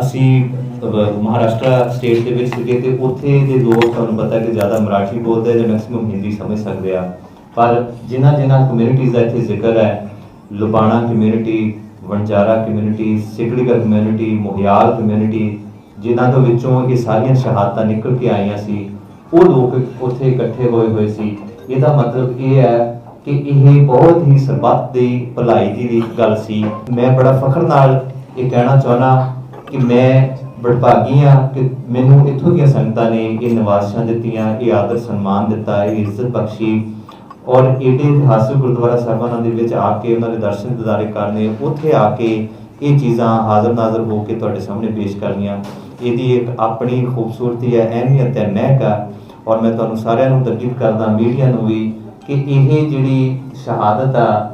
ਅਸੀਂ ਮਹਾਰਾਸ਼ਟਰ ਸਟੇਟ ਦੇ ਵਿੱਚ ਸੀਗੇ ਤੇ ਉੱਥੇ ਦੇ ਲੋਕ ਤੁਹਾਨੂੰ ਪਤਾ ਕਿ ਜ਼ਿਆਦਾ ਮਰਾਠੀ ਬੋਲਦੇ ਆ ਜਾਂ ਮੈਕਸਿਮਮ ਹਿੰਦੀ ਸਮਝ ਸਕਦੇ ਆ। ਪਰ ਜਿਨ੍ਹਾਂ ਜਿਨ੍ਹਾਂ ਕਮਿਊਨਿਟੀਜ਼ ਦਾ ਇੱਥੇ ਜ਼ਿਕਰ ਹੈ Lubana community Vanjara community Sikligar community Mohyal community ਜਿਨ੍ਹਾਂ ਦੇ ਵਿੱਚੋਂ ਇਹ ਸਾਰੀਆਂ ਸ਼ਹਾਦਤਾਂ ਨਿਕਲ ਕੇ ਆਈਆਂ ਸੀ, ਉਹ ਲੋਕ ਉੱਥੇ ਇਕੱਠੇ ਹੋਏ ਹੋਏ ਸੀ। ਇਹਦਾ ਮਤਲਬ ਇਹ ਹੈ ਕਿ ਇਹ ਬਹੁਤ ਹੀ ਸਰਬੱਤ ਦੀ ਭਲਾਈ ਦੀ ਗੱਲ ਸੀ। ਮੈਂ ਬੜਾ ਫਖਰ ਨਾਲ ਇਹ ਕਹਿਣਾ ਚਾਹਣਾ ਕਿ ਮੈਂ ਬੜਭਾਗੀ ਹਾਂ ਕਿ ਮੈਨੂੰ ਇੱਥੋਂ ਦੀਆਂ ਸੰਗਤਾਂ ਨੇ ਇਹ ਨਵਾਜ਼ਾਂ ਦਿੱਤੀਆਂ, ਇਹ ਆਦਰ ਸਨਮਾਨ ਦਿੱਤਾ, ਇਹ ਇੱਜ਼ਤ ਬਖਸ਼ੀ ਔਰ ਇਹਦੇ ਇਤਿਹਾਸਕ ਗੁਰਦੁਆਰਾ ਸਾਹਿਬਾਨਾਂ ਦੇ ਵਿੱਚ ਆ ਕੇ ਉਹਨਾਂ ਦੇ ਦਰਸ਼ਨ ਦਿਦਾਰੇ ਕਰਨੇ, ਉੱਥੇ ਆ ਕੇ ਇਹ ਚੀਜ਼ਾਂ ਹਾਜ਼ਰ ਨਾਜ਼ਰ ਹੋ ਕੇ ਤੁਹਾਡੇ ਸਾਹਮਣੇ ਪੇਸ਼ ਕਰਨੀਆਂ। ਇਹਦੀ ਇੱਕ ਆਪਣੀ ਖੂਬਸੂਰਤੀ ਹੈ, ਅਹਿਮੀਅਤ ਹੈ, ਮਹਿਕ ਹੈ ਔਰ ਮੈਂ ਤੁਹਾਨੂੰ ਸਾਰਿਆਂ ਨੂੰ ਤਰਜੀਹ ਕਰਦਾ ਮੀਡੀਆ ਨੂੰ ਵੀ ਕਿ ਇਹ ਜਿਹੜੀ ਸ਼ਹਾਦਤ ਆ,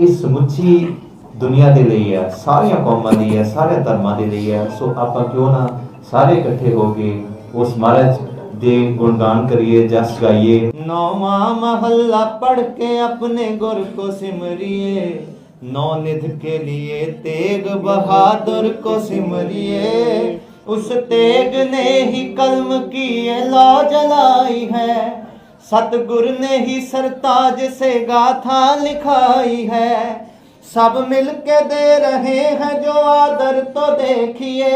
ਇਹ ਸਮੁੱਚੀ ਦੁਨੀਆ ਦੇ ਲਈ ਹੈ, ਸਾਰੀਆਂ ਕੌਮਾਂ ਲਈ ਹੈ ਸਾਰੇ ਧਰਮਾਂ ਦੇ ਲਈ ਹੈ। ਸੋ ਆਪਾਂ ਕਿਉਂ ਨਾ ਸਾਰੇ ਇਕੱਠੇ ਹੋ ਕੇ ਉਸ ਮਹਾਰਾਜ ਦੇ ਗੁਣਗਾਨ ਕਰੀਏ, ਜਸ ਗਾਈਏ। ਨੌਵਾਂ ਮਹੱਲਾ ਪੜ ਕੇ ਆਪਣੇ ਗੁਰ ਕੋ ਸਿਮਰਿਏ, ਨੌ ਨਿਧ ਕੇ ਲਿਏ ਤੇਗ ਬਹਾਦਰ ਕੋ ਸਿਮਰਿਏ। ਉਸ ਤੇਗ ਨੇ ਹੀ ਕਲਮ ਕੀ ਲੋ ਜਲਾਈ ਹੈ। ਸਤਗੁਰ ਨੇ ਹੀ ਸਰਤਾਜ ਸੇ ਗਾਥਾ ਲਿਖਾਈ ਹੈ। ਸਭ ਮਿਲ ਕੇ ਦੇ ਰਹੇ ਹੈ ਜੋ ਆਦਰ ਤੋਂ ਦੇਖੀਏ।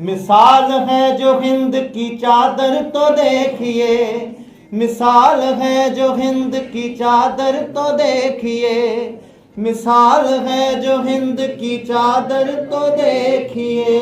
ਮਿਸਾਲ ਹੈ ਜੋ ਹਿੰਦ ਕੀ ਚਾਦਰ ਤੋਂ ਦੇਖੀਏ। ਮਿਸਾਲ ਹੈ ਜੋ ਹਿੰਦ ਕੀ ਚਾਦਰ ਤੋਂ ਦੇਖੀਏ। ਮਿਸਾਲ ਹੈ ਜੋ ਹਿੰਦ ਕੀ ਚਾਦਰ ਤੋਂ ਦੇਖੀਏ।